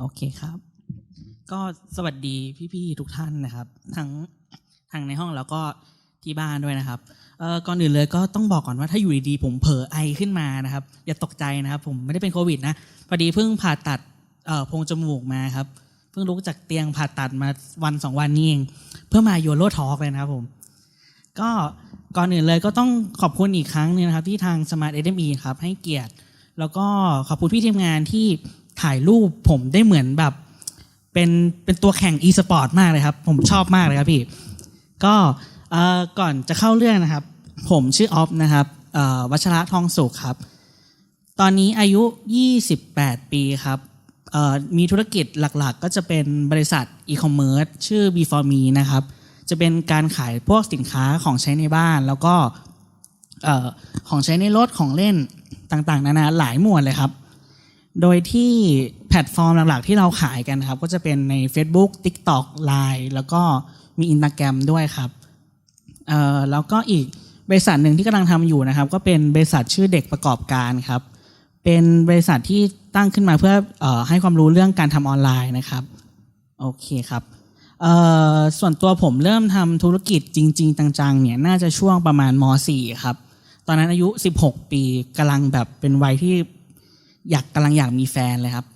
โอเคครับ ก็สวัสดีพี่ๆทุกท่านนะครับ ทั้งทางในห้องแล้วก็ที่บ้านด้วยนะครับเอ่อก่อนอื่นเลยก็ต้องบอกก่อนว่าถ้าอยู่ดีๆผมเผลอไอขึ้นมานะครับ อย่าตกใจนะครับ ผมไม่ได้เป็นโควิดนะพอดีเพิ่งผ่าตัดเอ่อโพรงจมูกมาครับ เพิ่งลุกจากเตียงผ่าตัดมาวันสองวันนี้เองเพื่อมาโยโรทอล์กเลยนะครับผมก็ก่อนอื่นเลยก็ต้องขอบคุณอีกครั้งหนึงนะครับ ที่ทาง Smart SME ครับให้เกียรติ แล้วก็ขอบคุณพี่ทีมงานที่ ถ่ายรูปผมได้เหมือนแบบเป็นเป็นตัวแข่ง e-sport มากเลยครับ ผมชอบมากเลยครับพี่ ก็ก่อนจะเข้าเรื่องนะครับ ผมชื่อออฟนะครับวัชระทองสุขครับ ตอนนี้อายุ 28 ปีครับมีธุรกิจหลักๆ ก็จะเป็นบริษัทอีคอมเมิร์ซชื่อ Before Me นะครับ จะเป็นการขายพวกสินค้าของใช้ในบ้าน แล้วก็ของใช้ในรถของเล่นต่างๆ นานาหลายหมวดเลยครับ โดยที่แพลตฟอร์มหลักๆที่เราขายกันครับ ก็จะเป็นใน Facebook TikTok Line แล้วก็มี Instagram ด้วยครับเอ่อแล้วก็อีกบริษัทหนึ่งที่กำลังทำอยู่นะครับ ก็เป็นบริษัทชื่อเด็กประกอบการครับ เป็นบริษัทที่ตั้งขึ้นมาเพื่อออให้ความรู้เรื่องการทำออนไลน์นะครับโอเคครับส่วนตัวผมเริ่มทำธุรกิจจริง ๆ จังๆเนี่ยน่าจะช่วงประมาณม .4 ครับ ตอนนั้นอายุ 16 ปีกำลังแบบเป็นวัยที่ อยากกำลังอยากมีแฟนเลยครับ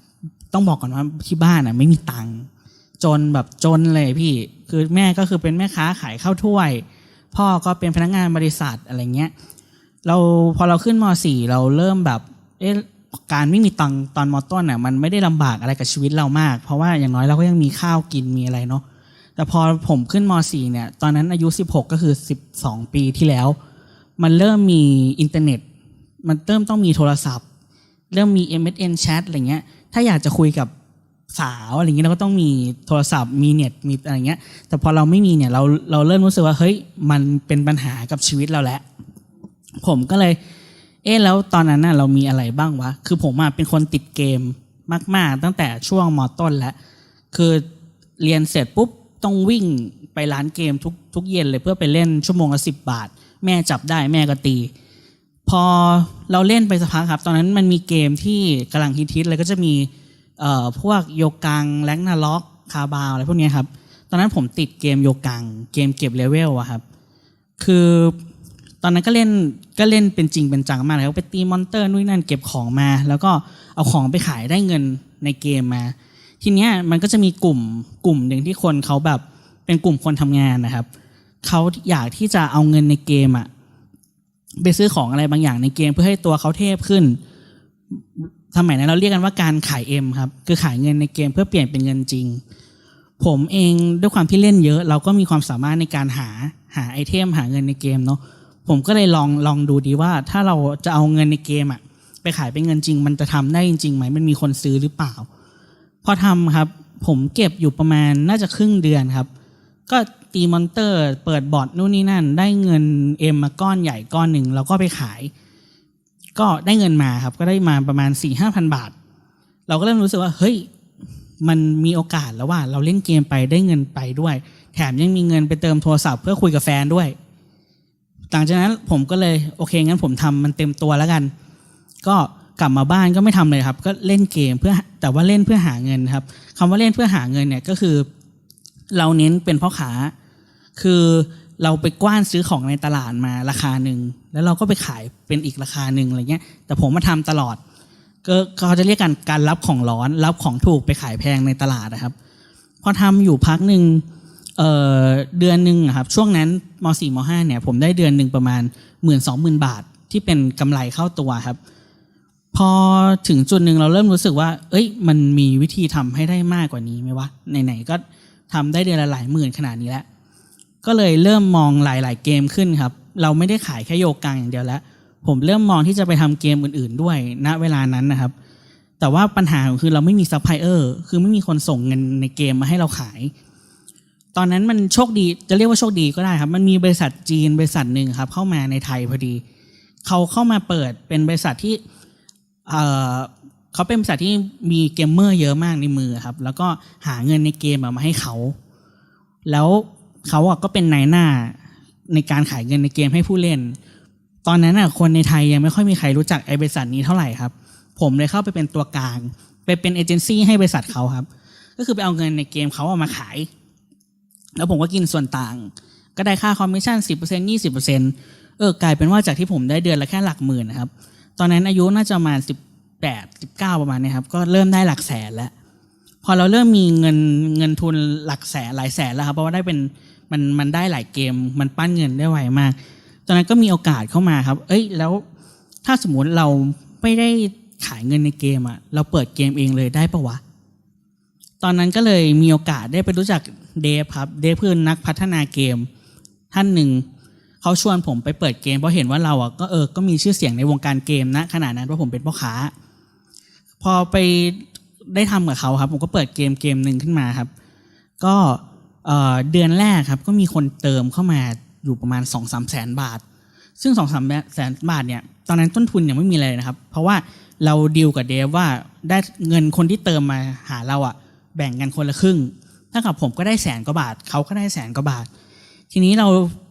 ต้องบอกก่อนว่าที่บ้านอะไม่มีตังค์จนแบบจนเลยพี่ คือแม่ก็คือเป็นแม่ค้าขายข้าวถ้วย พ่อก็เป็นพนักงานบริษัทอะไรเงี้ย เราพอเราขึ้นม .4 เราเริ่มแบบเอ๊ะการไม่มีตังค์ตอนมต้นน่ะมันไม่ได้ลำบากอะไรกับชีวิตเรามาก เพราะว่าอย่างน้อยเราก็ยังมีข้าวกินมีอะไรเนาะแต่พอผมขึ้นม .4 เนี่ย ตอนนั้นอายุ 16 ก็คือ 12 ปีที่แล้ว มันเริ่มมีอินเทอร์เน็ต มันเริ่มต้องมีโทรศัพท์ เริ่มมี MSN Chat อะไรเงี้ย ถ้าอยากจะคุยกับสาวอะไรเงี้ยเราก็ต้องมีโทรศัพท์มีเน็ตมีอะไรเงี้ย แต่พอเราไม่มีเนี่ยเราเราเริ่มรู้สึกว่าเฮ้ยมันเป็นปัญหากับชีวิตเราแล้วผมก็เลย เอ๊ะแล้วตอนนั้นน่ะเรามีอะไรบ้างวะ คือผมอะเป็นคนติดเกมมาก ๆ ตั้งแต่ช่วงมต้นแล้วคือเรียนเสร็จปุ๊บต้องวิ่งไปร้านเกมทุกทุกเย็นเลยเพื่อไปเล่นชั่วโมงละสิบบาท แม่จับได้แม่ก็ตี พอเราเล่นไปสักพักครับ ตอนนั้นมันมีเกมที่กำลังฮิตๆเลยก็จะมีเอ่อพวกโยกังแลกนาล็อกคาบาวอะไรพวกเนี้ยครับ ตอนนั้นผมติดเกมโยกังเกมเก็บเลเวลอะครับ คือตอนนั้นก็เล่นก็เล่นเป็นจริงเป็นจังมากเลยครับไปตีมอนเตอร์นู่นนั่นเก็บของมา แล้วก็เอาของไปขายได้เงินในเกมมา ทีเนี้ยมันก็จะมีกลุ่มกลุ่มหนึ่งที่คนเขาแบบเป็นกลุ่มคนทำงานนะครับเขาอยากที่จะเอาเงินในเกมอะ ไปซื้อของอะไรบางอย่างในเกมเพื่อให้ตัวเขาเทพขึ้นสมัยนั้นเราเรียกกันว่าการขายเอ็มครับ คือขายเงินในเกมเพื่อเปลี่ยนเป็นเงินจริง ผมเองด้วยความที่เล่นเยอะ เราก็มีความสามารถในการหาหาไอเทมหาเงินในเกมเนาะผมก็เลยลองลองดูดีว่า ถ้าเราจะเอาเงินในเกมอะไปขายเป็นเงินจริง มันจะทำได้จริงไหมมันมีคนซื้อหรือเปล่า พอทำครับ ผมเก็บอยู่ประมาณน่าจะครึ่งเดือนครับ ก็ตีมอนเตอร์ เปิดบอร์ดนู่นนี่นั่น ได้เงินเอ็มมาก้อนใหญ่ก้อนหนึ่งแล้วก็ไปขาย ก็ได้เงินมาครับ ก็ได้มาประมาณ4ี่ห้าพันบาท เราก็เริ่มรู้สึกว่า เฮ้ย มันมีโอกาสแล้วว่า เราเล่นเกมไปได้เงินไปด้วย แถมยังมีเงินไปเติมโทรศัพท์เพื่อคุยกับแฟนด้วยหลังจากนั้นผมก็เลยโอเคงั้นผมทำมันเต็มตัวแล้วกัน ก็กลับมาบ้านก็ไม่ทำเลยครับ ก็เล่นเกมเพื่อแต่ว่าเล่นเพื่อหาเงินครับคำว่าเล่นเพื่อหาเงินเนี่ยก็คือ เราเน้นเป็นพ่อค้า คือเราไปกว้านซื้อของในตลาดมาราคาหนึ่งแล้วเราก็ไปขายเป็นอีกราคาหนึ่งอะไรเงี้ย แต่ผมมาทำตลอด ก็เขาจะเรียกกันการรับของร้อนรับของถูกไปขายแพงในตลาดนะครับ พอทำอยู่พักหนึ่งเเดือนหนึ่งอะครับช่วงนั้นม .4 ม .5 เนี่ยผมได้เดือนหนึ่งประมาณหมื่นสองหมื่นบาท ที่เป็นกำไรเข้าตัวครับ พอถึงจุดหนึ่งเราเริ่มรู้สึกว่า เอ้ย มันมีวิธีทำให้ได้มากกว่านี้ไหมวะไหนๆก็ ทำได้เดือนละหลายหมื่นขนาดนี้แล้ว ก็เลยเริ่มมองหลาย ๆ เกมขึ้นครับ เราไม่ได้ขายแค่โยกังอย่างเดียวแล้ว ผมเริ่มมองที่จะไปทำเกมอื่น ๆ ด้วยณเวลานั้นนะครับ แต่ว่าปัญหาคือเราไม่มีซัพพลายเออร์ คือไม่มีคนส่งเงินในเกมมาให้เราขาย ตอนนั้นมันโชคดี จะเรียกว่าโชคดีก็ได้ครับ มันมีบริษัทจีนบริษัทหนึ่งครับ เข้ามาในไทยพอดี เขาเข้ามาเปิดเป็นบริษัทที่ เขาเป็นบริษัทที่มีเกมเมอร์เยอะมากในมือครับ แล้วก็หาเงินในเกมมาให้เขา แล้วเขาก็เป็นนายหน้าในการขายเงินในเกมให้ผู้เล่น ตอนนั้นอะคนในไทยยังไม่ค่อยมีใครรู้จักไอ้บริษัทนี้เท่าไหร่ครับ ผมเลยเข้าไปเป็นตัวกลาง ไปเป็นเอเจนซี่ให้บริษัทเขาครับ ก็คือไปเอาเงินในเกมเขาเอามาขาย แล้วผมก็กินส่วนต่าง ก็ได้ค่าคอมมิชชั่นสิบเปอร์เซ็นต์ยี่สิบเปอร์เซ็นต์เออกลายเป็นว่าจากที่ผมได้เดือนละแค่หลักหมื่นนะครับ ตอนนั้นอายุน่าจะประมาณสิบ แปดสิบเก้าประมาณเนี้ครับก็เริ่มได้หลักแสนแล้ว พอเราเริ่มมีเงินเงินทุนหลักแสนหลายแสนแล้วครับเพราะว่าได้เป็นมันมันได้หลายเกม มันปั้นเงินได้ไวมาก ตอนนั้นก็มีโอกาสเข้ามาครับ เอ้ยแล้วถ้าสมมติเราไม่ได้ขายเงินในเกมอะเราเปิดเกมเองเลยได้ปะวะตอนนั้นก็เลยมีโอกาสได้ไปรู้จักเดฟครับเดฟคือนักพัฒนาเกม ท่านหนึ่งเขาชวนผมไปเปิดเกมเพราะเห็นว่าเราอะก็เออก็มีชื่อเสียงในวงการเกมนะขนาดนั้นเพราะผมเป็นพ่อค้า พอไปได้ทำกับเขาครับ ผมก็เปิดเกมเกมหนึ่งขึ้นมาครับ ก็เอ่อเดือนแรกครับ ก็มีคนเติมเข้ามาอยู่ประมาณ2องสามแสนบาท ซึ่ง2องสามแสนบาทเนี่ยตอนนั้นต้นทุนยังไม่มีอะไรเลยนะครับ เพราะว่าเราดีลกับเดฟว่าได้เงินคนที่เติมมาหาเราอะแบ่งกันคนละครึ่งถ้ากับผมก็ได้แสนกว่าบาทเขาก็ได้แสนกว่าบาท ทีนี้เรา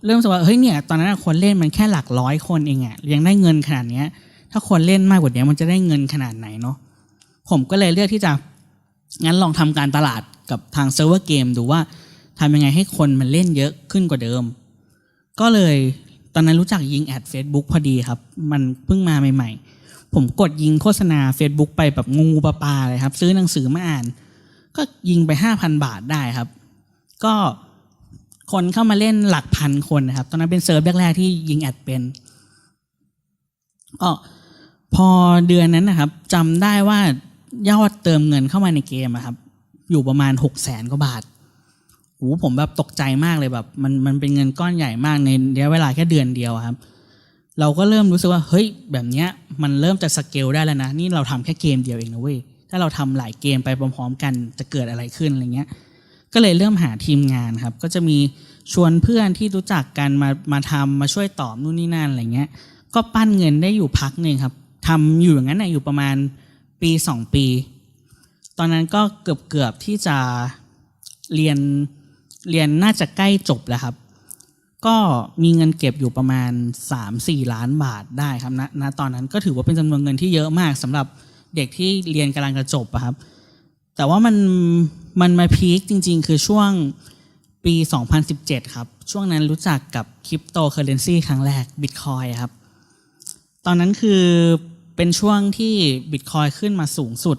เริ่มสว่าเฮ้ยเนี่ยตอนนั้นคนเล่นมันแค่หลักร้อยคนเองอะยังได้เงินขนาดเนี้ยถ้าคนเล่นมากกว่านี้มันจะได้เงินขนาดไหนเนาะ ผมก็เลยเลือกที่จะงั้นลองทำการตลาดกับทางเซิร์ฟเวอร์เกมดูว่าทำยังไงให้คนมันเล่นเยอะขึ้นกว่าเดิม ก็เลยตอนนั้นรู้จักยิงแอด Facebook พอดีครับ มันเพิ่งมาใหม่ ๆ ผมกดยิงโฆษณา Facebook ไปแบบงูปลาปลาเลยครับ ซื้อหนังสือมาอ่าน ก็ยิงไปห้าพันบาทได้ครับ ก็คนเข้ามาเล่นหลักพันคนนะครับ ตอนนั้นเป็นเซิร์ฟแรกๆที่ยิงแอดเป็นก็พอเดือนนั้นนะครับจำได้ว่า ยอดเติมเงินเข้ามาในเกมอะครับ อยู่ประมาณหกแสนกว่าบาทโหผมแบบตกใจมากเลยแบบ มันมันเป็นเงินก้อนใหญ่มากในระยะเวลาแค่เดือนเดียวครับ เราก็เริ่มรู้สึกว่าเฮ้ยแบบเนี้ยมันเริ่มจะสเกลได้แล้วนะ นี่เราทำแค่เกมเดียวเองนะเว้ยถ้าเราทำหลายเกมไปพร้อมๆกันจะเกิดอะไรขึ้นอะไรเงี้ย ก็เลยเริ่มหาทีมงานครับ ก็จะมีชวนเพื่อนที่รู้จักกันมามาทำมาช่วยตอบนู่นนี่นั่นอะไรเงี้ย ก็ปั้นเงินได้อยู่พักหนึ่งครับทำอยู่อย่างนั้นนะอยู่ประมาณ ปีสองปี ตอนนั้นก็เกือบเกือบที่จะเรียนเรียนน่าจะใกล้จบแล้วครับ ก็มีเงินเก็บอยู่ประมาณ 3-4 ล้านบาทได้ครับณณตอนนั้นก็ถือว่าเป็นจำนวนเงินที่เยอะมากสำหรับเด็กที่เรียนกำลังจะจบอะครับ แต่ว่ามันมันมาพีคจริง ๆ คือช่วงปี 2017 ครับ ช่วงนั้นรู้จักกับคริปโตเคอเรนซีครั้งแรกบิตคอยครับ ตอนนั้นคือ เป็นช่วงที่บิตคอยขึ้นมาสูงสุด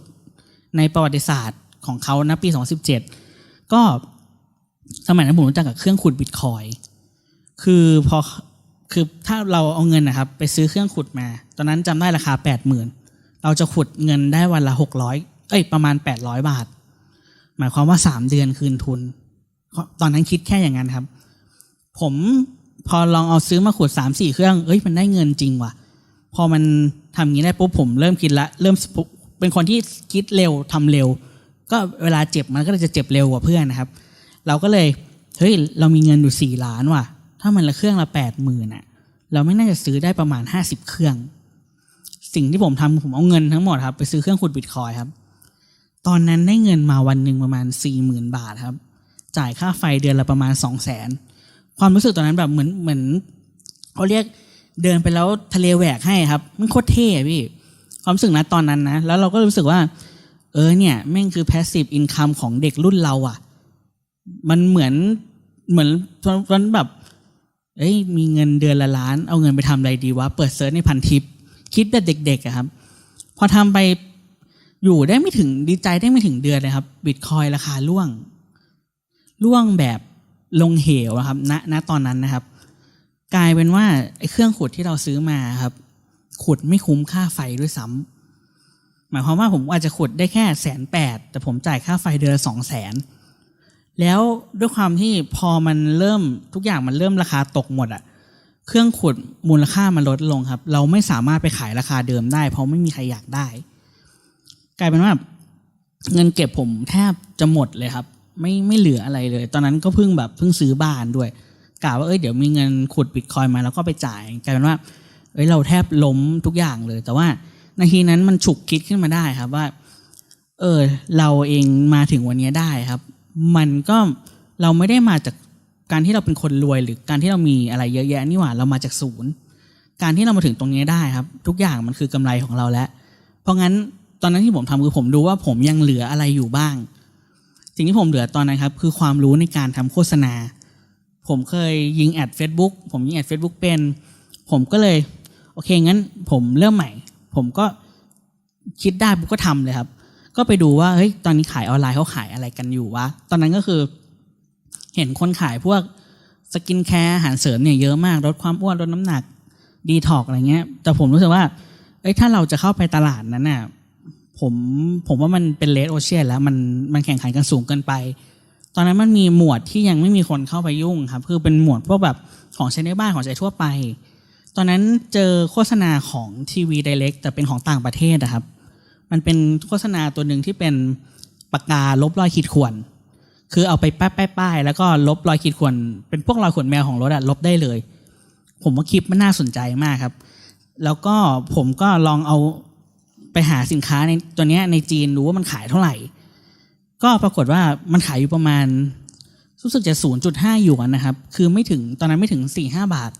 ในประวัติศาสตร์ของเขานะปี 2017 ก็สมัยนั้นผมรู้จักกับเครื่องขุดบิตคอยคือพอคือถ้าเราเอาเงินนะครับ ไปซื้อเครื่องขุดมา ตอนนั้นจำได้ราคา 80,000 เราจะขุดเงินได้วันละ 600 เอ้ยประมาณ 800 บาท หมายความว่า 3 เดือนคืนทุน ตอนนั้นคิดแค่อย่างนั้นครับ ผมพอลองเอาซื้อมาขุด 3 4 เครื่อง เอ้ยมันได้เงินจริงว่ะ พอมันทำอย่างนี้ได้ปุ๊บผมเริ่มคิดละเริ่มเป็นคนที่คิดเร็วทำเร็ว ก็เวลาเจ็บมันก็จะเจ็บเร็วกว่าเพื่อนนะครับ เราก็เลยเฮ้ยเรามีเงินอยู่สี่ล้านว่ะ ถ้ามันละเครื่องละแปดหมื่นอะ เราไม่น่าจะซื้อได้ประมาณห้าสิบเครื่อง สิ่งที่ผมทำผมเอาเงินทั้งหมดครับ ไปซื้อเครื่องขุดบิตคอยครับ ตอนนั้นได้เงินมาวันหนึ่งประมาณสี่หมื่นบาทครับ จ่ายค่าไฟเดือนละประมาณสองแสนความรู้สึกตอนนั้นแบบเหมือนเหมือนเขาเรียก เดินไปแล้วทะเลแหวกให้ครับ มันโคตรเท่พี่ ความรู้สึกนะตอนนั้นนะ แล้วเราก็รู้สึกว่า เออเนี่ยแม่งคือ passive income ของเด็กรุ่นเราอะ มันเหมือนเหมือนตอนแบบเอ้ยมีเงินเดือนละล้าน เอาเงินไปทำอะไรดีวะ เปิดเซิร์ชในพันทิป คิดแบบเด็กๆอะครับ พอทำไปอยู่ได้ไม่ถึงดีใจได้ไม่ถึงเดือนเลยครับบิตคอยราคาล่วง ล่วงแบบลงเหวครับณณตอนนั้นนะครับ กลายเป็นว่าไอ้เครื่องขุดที่เราซื้อมาครับ ขุดไม่คุ้มค่าไฟด้วยซ้ำหมายความว่าผมอาจจะขุดได้แค่แสนแปดแต่ผมจ่ายค่าไฟเดือนละสองแสนแล้วด้วยความที่พอมันเริ่มทุกอย่างมันเริ่มราคาตกหมดอะเครื่องขุดมูลค่ามันลดลงครับ เราไม่สามารถไปขายราคาเดิมได้ เพราะไม่มีใครอยากได้ กลายเป็นว่า เงินเก็บผมแทบจะหมดเลยครับ ไม่ไม่เหลืออะไรเลย ตอนนั้นก็เพิ่งแบบเพิ่งซื้อบ้านด้วย กะว่าเอ้ยเดี๋ยวมีเงินขุดบิตคอยมาแล้วก็ไปจ่ายกลายเป็นว่าเอ้ยเราแทบล้มทุกอย่างเลย แต่ว่านาทีนั้นมันฉุกคิดขึ้นมาได้ครับว่า เออเราเองมาถึงวันนี้ได้ครับ มันก็เราไม่ได้มาจากการที่เราเป็นคนรวยหรือการที่เรามีอะไรเยอะแยะนี่หว่าเรามาจากศูนย์ การที่เรามาถึงตรงนี้ได้ครับ ทุกอย่างมันคือกำไรของเราแล้ว เพราะงั้นตอนนั้นที่ผมทำคือผมดูว่าผมยังเหลืออะไรอยู่บ้าง สิ่งที่ผมเหลือตอนนั้นครับ คือความรู้ในการทำโฆษณา ผมเคยยิงแอด Facebook ผมยิงแอด Facebook เป็น ผมก็เลย โอเคงั้นผมเริ่มใหม่ ผมก็คิดได้ปุ๊บก็ทำเลยครับ ก็ไปดูว่าเฮ้ยตอนนี้ขายออนไลน์เขาขายอะไรกันอยู่วะตอนนั้นก็คือ เห็นคนขายพวกสกินแคร์อาหารเสริมเนี่ยเยอะมากลดความอ้วนลดน้ำหนักดีท็อกอะไรเงี้ย แต่ผมรู้สึกว่าเอ้ยถ้าเราจะเข้าไปตลาดนั้นน่ะผมผมว่ามันเป็นเลดโอเชียนแล้วมันมันแข่งขันกันสูงเกินไป ตอนนั้นมันมีหมวดที่ยังไม่มีคนเข้าไปยุ่งครับคือเป็นหมวดพวกแบบของใช้ในบ้านของใช้ทั่วไป ตอนนั้นเจอโฆษณาของทีวีไดเรกแต่เป็นของต่างประเทศนะครับ มันเป็นโฆษณาตัวหนึ่งที่เป็นปากกาลบรอยขีดข่วนคือเอาไปป้ายป้ายป้ายแล้วก็ลบรอยขีดข่วนเป็นพวกรอยข่วนแมวของรถอะลบได้เลย ผมว่าคลิปมันน่าสนใจมากครับ แล้วก็ผมก็ลองเอาไปหาสินค้าในตัวนี้ในจีนรู้ว่ามันขายเท่าไหร่ ก็ปรากฏว่ามันขายอยู่ประมาณรู้สึกจะ0.5หยวนนะครับ คือไม่ถึงตอนนั้นไม่ถึง 4-5 บาท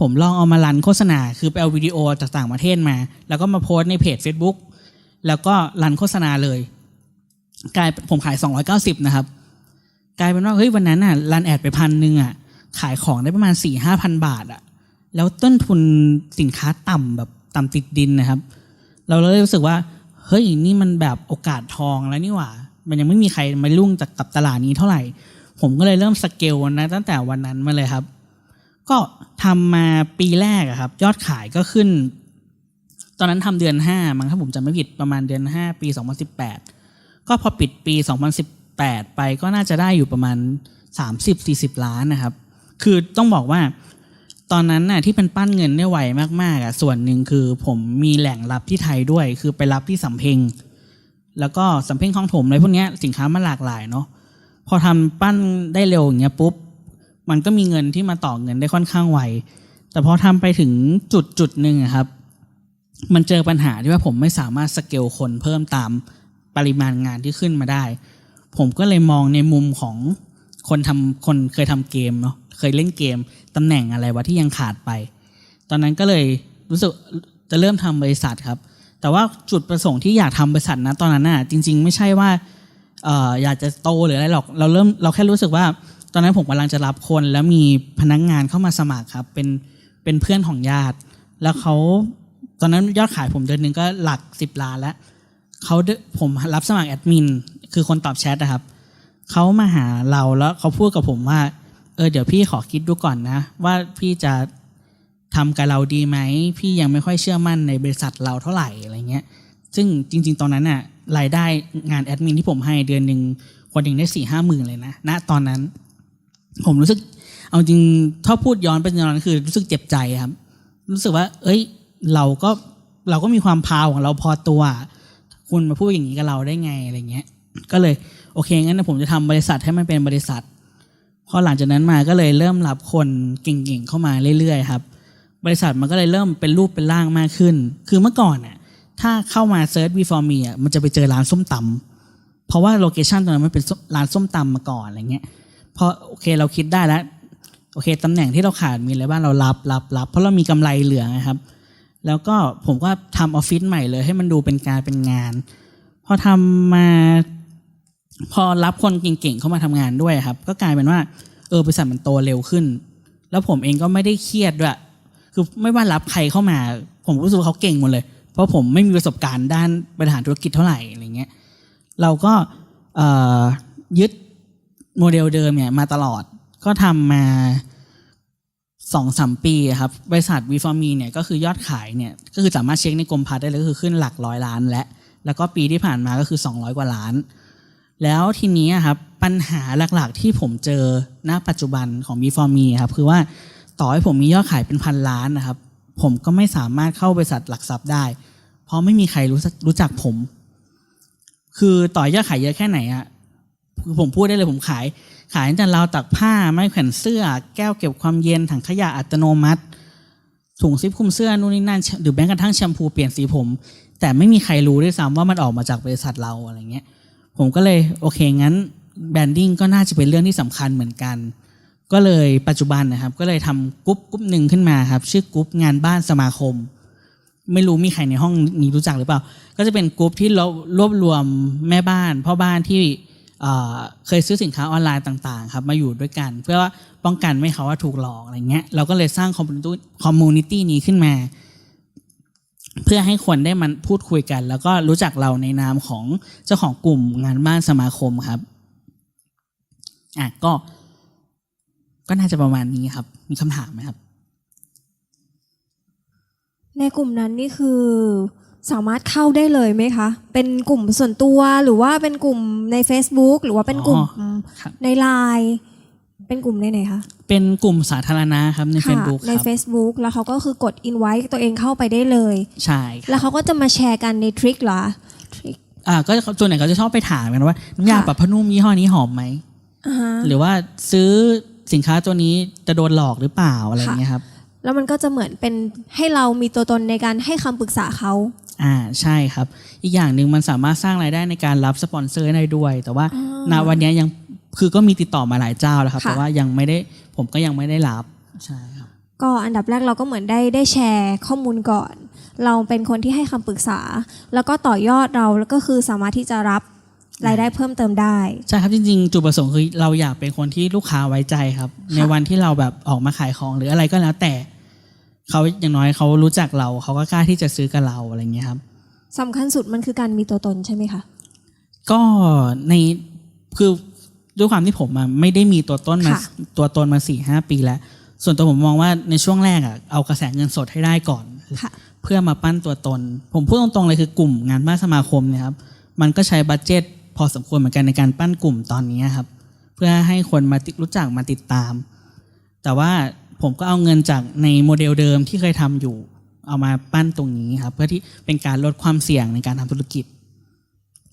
ผมลองเอามารันโฆษณา คือไปเอาวิดีโอจากต่างประเทศมา แล้วก็มาโพสในเพจ Facebook แล้วก็รันโฆษณาเลยกลายผมขาย 290 นะครับ กลายเป็นว่าเฮ้ยวันนั้นน่ะรันแอดไปพันหนึ่งอะขายของได้ประมาณ4 5พันบาทอะแล้วต้นทุนสินค้าต่ำแบบต่ำติดดินนะครับ เราเลยรู้สึกว่า เฮ้ยนี่มันแบบโอกาสทองแล้วนี่หว่า มันยังไม่มีใครมาลุ่งจากกับตลาดนี้เท่าไหร่ ผมก็เลยเริ่มสเกลนะตั้งแต่วันนั้นมาเลยครับ ก็ทำมาปีแรกอะครับ ยอดขายก็ขึ้น ตอนนั้นทำเดือนห้ามั้งถ้าผมจำไม่ผิดประมาณเดือนห้าปี 2018 ก็พอปิดปี 2018 ไปก็น่าจะได้อยู่ประมาณ 30-40 ล้านนะครับ คือต้องบอกว่าตอนนั้นน่ะที่เป็นปั้นเงินได้ไวมากๆอะส่วนหนึ่งคือผมมีแหล่งรับที่ไทยด้วย คือไปรับที่สำเพ็ง แล้วก็สำเพ็งคลองถมอะไรพวกนี้สินค้ามันหลากหลายเนาะพอทำปั้นได้เร็วอย่างเงี้ยปุ๊บมันก็มีเงินที่มาต่อเงินได้ค่อนข้างไวแต่พอทำไปถึงจุดจุดหนึ่งอะครับ มันเจอปัญหาที่ว่าผมไม่สามารถสเกลคนเพิ่มตามปริมาณงานที่ขึ้นมาได้ ผมก็เลยมองในมุมของคนทำคนเคยทำเกมเนาะเคยเล่นเกมตำแหน่งอะไรวะที่ยังขาดไป ตอนนั้นก็เลยรู้สึกจะเริ่มทำบริษัทครับ แต่ว่าจุดประสงค์ที่อยากทำบริษัทนะตอนนั้นน่ะจริง ๆ ไม่ใช่ว่าอยากจะโตหรืออะไรหรอกเราเริ่มเราแค่รู้สึกว่า ตอนนั้นผมกำลังจะรับคน แล้วมีพนักงานเข้ามาสมัครครับเป็นเป็นเพื่อนของญาติ แล้วเขาตอนนั้นยอดขายผมเดือนหนึ่งก็หลักสิบล้านแล้วเขาผมรับสมัครแอดมินคือคนตอบแชทนะครับเขามาหาเราแล้วเขาพูดกับผมว่าเออเดี๋ยวพี่ขอคิดดูก่อนนะ ว่าพี่จะ ทำกับเราดีไหม พี่ยังไม่ค่อยเชื่อมั่นในบริษัทเราเท่าไหร่อะไรเงี้ย ซึ่งจริง ๆ ตอนนั้นน่ะรายได้งานแอดมินที่ผมให้เดือนหนึ่งคนหนึ่งได้สี่ห้าหมื่นเลยนะณตอนนั้น ผมรู้สึก เอาจริงถ้าพูดย้อนไปย้อนคือรู้สึกเจ็บใจครับ รู้สึกว่า เอ้ย เราก็เราก็มีความพาวของเราพอตัว คุณมาพูดอย่างนี้กับเราได้ไงอะไรเงี้ย ก็เลยโอเคงั้นผมจะทำบริษัทให้มันเป็นบริษัทพอหลังจากนั้นมาก็เลยเริ่มรับคนเก่งๆเข้ามาเรื่อยๆครับ บริษัทมันก็เลยเริ่มเป็นรูปเป็นร่างมากขึ้น คือเมื่อก่อนน่ะถ้าเข้ามาเซิร์ช before me อะมันจะไปเจอร้านส้มตำเพราะว่าโลเคชันตรงนั้นมันเป็นร้านส้มตำมาก่อนอะไรเงี้ยพอโอเคเราคิดได้แล้วโอเคตำแหน่งที่เราขาดมีอะไรบ้างเรารับรับรับเพราะเรามีกำไรเหลือนะครับ แล้วก็ผมก็ทำออฟฟิศใหม่เลย ให้มันดูเป็นการเป็นงาน พอทำมาพอรับคนเก่งๆเข้ามาทำงานด้วยครับ ก็กลายเป็นว่า เออบริษัทมันโตเร็วขึ้น แล้วผมเองก็ไม่ได้เครียดด้วย คือไม่ว่ารับใครเข้ามา ผมรู้สึกว่าเขาเก่งหมดเลย เพราะผมไม่มีประสบการณ์ด้านบริหารธุรกิจเท่าไหร่อะไรเงี้ยเราก็ยึดโมเดลเดิมเนี่ยมาตลอดก็ทำมาสองสามปีครับบริษัทวีฟอร์มีเนี่ยก็คือยอดขายเนี่ยก็คือสามารถเช็คในกรมพัฒน์ได้เลยก็คือขึ้นหลักร้อยล้านและ แล้วก็ปีที่ผ่านมาก็คือ 200 กว่าล้าน แล้วทีนี้ครับปัญหาหลักๆที่ผมเจอณปัจจุบันของมีฟอร์มีครับคือว่า ต่อให้ผมมียอดขายเป็นพันล้านนะครับ ผมก็ไม่สามารถเข้าบริษัทหลักทรัพย์ได้ เพราะไม่มีใครรู้จักรู้จักผม คือต่อยอดขายเยอะแค่ไหนอะคือผมพูดได้เลยผมขาย ขายตั้งแต่ราวตักผ้าไม้แขวนเสื้อ แก้วเก็บความเย็นถังขยะอัตโนมัติถุงซิปคลุมเสื้อนู่นนี่นั่นหรือแม้กระทั่งแชมพูเปลี่ยนสีผม แต่ไม่มีใครรู้ด้วยซ้ำว่ามันออกมาจากบริษัทเราอะไรเงี้ย ผมก็เลยโอเคงั้นแบรนดิ้งก็น่าจะเป็นเรื่องที่สำคัญเหมือนกัน ก็เลยปัจจุบันนะครับ ก็เลยทำกรุ๊ปกรุ๊ปหนึ่งขึ้นมาครับ ชื่อกรุ๊ปงานบ้านสมาคม ไม่รู้มีใครในห้องนี้รู้จักหรือเปล่า ก็จะเป็นกลุ่มที่เรารวบรวมแม่บ้านพ่อบ้านที่เคยซื้อสินค้าออนไลน์ต่างๆครับมาอยู่ด้วยกัน เพื่อว่าป้องกันไม่เขาว่าถูกหลอกอะไรเงี้ยเราก็เลยสร้างคอมมูนิตี้คอมมูนิตี้นี้ขึ้นมา เพื่อให้คนได้มันพูดคุยกัน แล้วก็รู้จักเราในนามของเจ้าของกลุ่มงานบ้านสมาคมครับอะก็ ก็น่าจะประมาณนี้ครับ มีคำถามไหมครับ ในกลุ่มนั้นนี่คือสามารถเข้าได้เลยไหมคะ เป็นกลุ่มส่วนตัวหรือว่าเป็นกลุ่มใน Facebook หรือว่าเป็นกลุ่มอ๋อครับในไลน์เป็นกลุ่มในไหนคะ เป็นกลุ่มสาธารณะครับในค่ะ Facebook ในครับ Facebook แล้วเขาก็คือกด invite ตัวเองเข้าไปได้เลย ใช่ครับแล้วเขาก็จะมาแชร์กันในทริคเหรอทริคอ่าก็ส่วนใหญ่เขาจะชอบไปถามกันว่าน้ำยาค่ะปรับผ้านุ่มยี่ห้อนี้หอมไหมอ่าฮะหรือว่าซื้อ สินค้าตัวนี้จะโดนหลอกหรือเปล่าอะไรอย่างเงี้ยครับ แล้วมันก็จะเหมือนเป็นให้เรามีตัวตนในการให้คำปรึกษาเขาอ่าใช่ครับ อีกอย่างหนึ่งมันสามารถสร้างรายได้ในการรับสปอนเซอร์ได้ด้วย แต่ว่าอ่าณวันเนี้ยยังคือก็มีติดต่อมาหลายเจ้าแล้วครับค่ะแต่ว่ายังไม่ได้ผมก็ยังไม่ได้รับใช่ครับก็อันดับแรกเราก็เหมือนได้ได้แชร์ข้อมูลก่อน เราเป็นคนที่ให้คำปรึกษา แล้วก็ต่อยอดเราแล้วก็คือสามารถที่จะรับ รายได้เพิ่มเติมได้ ใช่ครับจริงๆ จุดประสงค์คือเราอยากเป็นคนที่ลูกค้าไว้ใจครับ ในวันที่เราแบบออกมาขายของหรืออะไรก็แล้วแต่เขาอย่างน้อยเขารู้จักเราเขาก็กล้าที่จะซื้อกับเราอะไรเงี้ยครับสำคัญสุดมันคือการมีตัวตนใช่ไหมคะก็ในคือด้วยความที่ผมอะไม่ได้มีตัวต้นมาค่ะ ตัวตนมาสี่ห้าปีแล้ว ส่วนตัวผมมองว่าในช่วงแรกอะเอากระแสเงินสดให้ได้ก่อน ค่ะ เพื่อมาปั้นตัวตน ผมพูดตรงๆเลยคือกลุ่มงานบ้านสมาคมเนี่ยครับ มันก็ใช้บัตเจ็ต พอสมควรเหมือนกันในการปั้นกลุ่มตอนนี้ครับ เพื่อให้คนมาติรู้จักมาติดตาม แต่ว่าผมก็เอาเงินจากในโมเดลเดิมที่เคยทำอยู่ เอามาปั้นตรงนี้ครับ เพื่อที่เป็นการลดความเสี่ยงในการทำธุรกิจ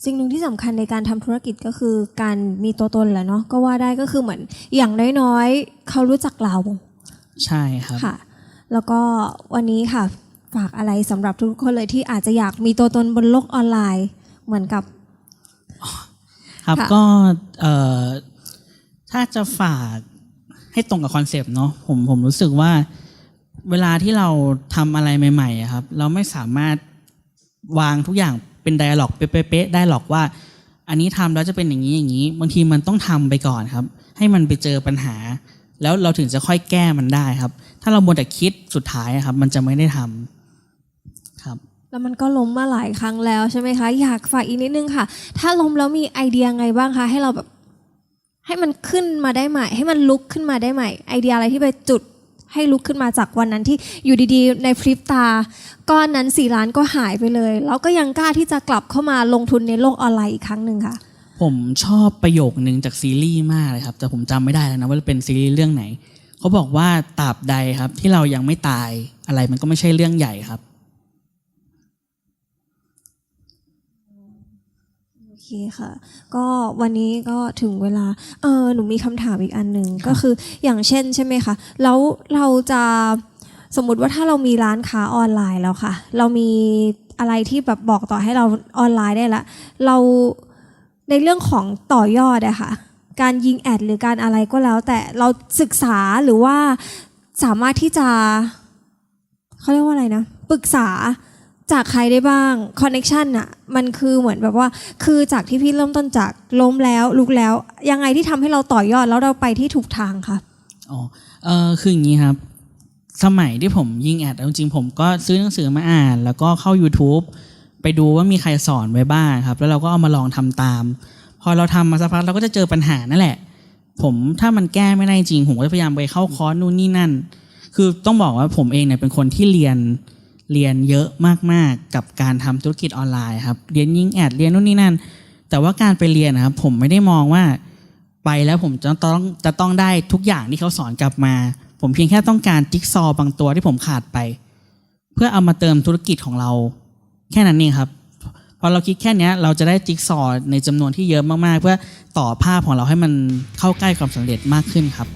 สิ่งหนึ่งที่สำคัญในการทำธุรกิจก็คือการมีตัวตนแหละเนาะก็ว่าได้ก็คือเหมือนอย่างน้อยๆเขารู้จักเราใช่ครับค่ะ แล้วก็วันนี้ค่ะฝากอะไรสำหรับทุกคนเลยที่อาจจะอยากมีตัวตนบนโลกออนไลน์ เหมือนกับ ครับค่ะก็เอ่อถ้าจะฝากให้ตรงกับคอนเซปต์เนาะผมผมรู้สึกว่าเวลาที่เราทำอะไรใหม่ๆอะครับ เราไม่สามารถวางทุกอย่างเป็นไดอะล็อกเป๊ะๆได้หรอกว่า อันนี้ทำแล้วจะเป็นอย่างนี้อย่างนี้ บางทีมันต้องทำไปก่อนครับ ให้มันไปเจอปัญหา แล้วเราถึงจะค่อยแก้มันได้ครับ ถ้าเรามัวแต่คิดสุดท้ายอะครับ มันจะไม่ได้ทำครับ แล้วมันก็ล้มมาหลายครั้งแล้วใช่ไหมคะ อยากฝากอีกนิดนึงค่ะ ถ้าล้มแล้วมีไอเดียไงบ้างคะ ให้เราแบบ ให้มันขึ้นมาได้ใหม่ ให้มันลุกขึ้นมาได้ใหม่ ไอเดียอะไรที่ไปจุดให้ลุกขึ้นมาจากวันนั้นที่อยู่ดีๆ ในพริบตา ก้อนนั้นสี่ล้านก็หายไปเลย แล้วก็ยังกล้าที่จะกลับเข้ามาลงทุนในโลกออนไลน์อีกครั้งหนึ่งค่ะ ผมชอบประโยคนึงจากซีรีส์มากเลยครับ แต่ผมจำไม่ได้แล้วนะว่าเป็นซีรีส์เรื่องไหน เขาบอกว่าตราบใดครับที่เรายังไม่ตายอะไรมันก็ไม่ใช่เรื่องใหญ่ครับ โอเคค่ะ ก็วันนี้ก็ถึงเวลา เออหนูมีคำถามอีกอันหนึ่งก็คืออย่างเช่นใช่ไหมคะ แล้วเราจะสมมุติว่าถ้าเรามีร้านค้าออนไลน์แล้วค่ะ เรามีอะไรที่แบบบอกต่อให้เราออนไลน์ได้ละ เราในเรื่องของต่อยอดอะค่ะ การยิงแอดหรือการอะไรก็แล้ว แต่เราศึกษาหรือว่าสามารถที่จะเขาเรียกว่าอะไรนะ ปรึกษา จากใครได้บ้างคอนเน็ชันอะมันคือเหมือนแบบว่า คือจากที่พี่เริ่มต้นจากล้มแล้วลุกแล้ว ยังไงที่ทำให้เราต่อยอดแล้วเราไปที่ถูกทางคะอ๋อเออคืออย่างนี้ครับ สมัยที่ผมยิงแอดจริงๆผมก็ซื้อหนังสือมาอ่าน แล้วก็เข้า YouTube ไปดูว่ามีใครสอนไว้บ้างครับ แล้วเราก็เอามาลองทำตาม พอเราทำมาสักพักเราก็จะเจอปัญหานั่นแหละ ผมถ้ามันแก้ไม่ได้จริง ผมก็พยายามไปเข้าคอร์สนู่นนี่นั่น คือต้องบอกว่าผมเองเนี่ยเป็นคนที่เรียน เรียนเยอะมากๆ กับการทำธุรกิจออนไลน์ครับเรียนยิงแอดเรียนนู่นนี่นั่น แต่ว่าการไปเรียนนะครับผมไม่ได้มองว่าไปแล้วผมจะต้องจะต้องได้ทุกอย่างที่เขาสอนกลับมา ผมเพียงแค่ต้องการจิ๊กซอว์บางตัวที่ผมขาดไป เพื่อเอามาเติมธุรกิจของเรา แค่นั้นเองครับพอเราคิดแค่นี้เราจะได้จิ๊กซอว์ในจำนวนที่เยอะมากๆ เพื่อต่อภาพของเราให้มันเข้าใกล้ความสำเร็จมากขึ้นครับ